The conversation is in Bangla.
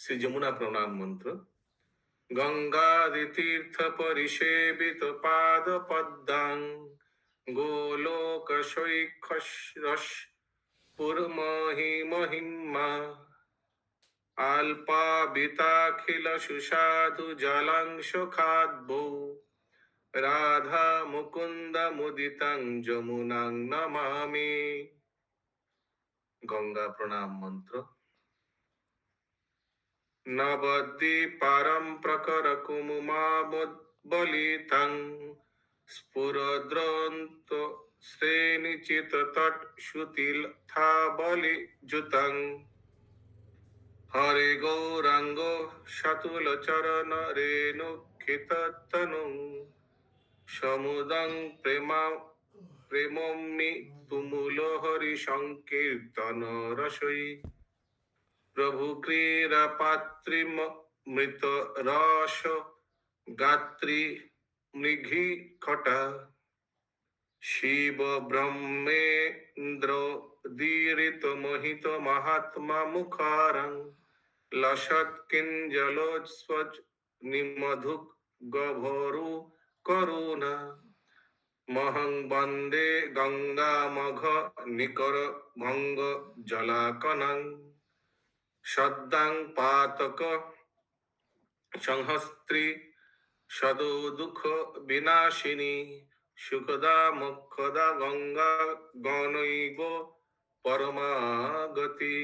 শ্রী যমুনা প্রণাম মন্ত্র। গঙ্গাদিতীর্থ পরিসেবিত পাদ পদ্মাং গোলোক শৈখস পুরমহি মহিমা আল্পাবিতাখিল সুসাধু জলাংশ খাদ্যৌ রাধা মুকুন্দ মুদিতাং যমুনাং নমামি। গঙ্গা প্রণাম মন্ত্র। নবদ্বীপারম প্রকর কুমুমাবলিতাং স্ফুরদ্রন্ত শ্রেণিচিত তট সুতিল থা বলি জুতং হরে প্রভু ক্রীড়া পাত্রী মৃত রস গাত্রী মৃঘি খটা শিব ব্রহ্মেন্দ্র দীরিত মোহিত মহাত্মা মুখারং লসৎ কিঞ্জলোৎস্বজ নিমধুক গভরু করুণা মহং বন্দে গঙ্গা মঘ নিকর ভঙ্গ জলাকনং সদ্দাং পাতক সংহস্ত্রী সদো দুঃখ বিনাশিনী সুখদা মুখদা গঙ্গা গণৈব পরমাগতি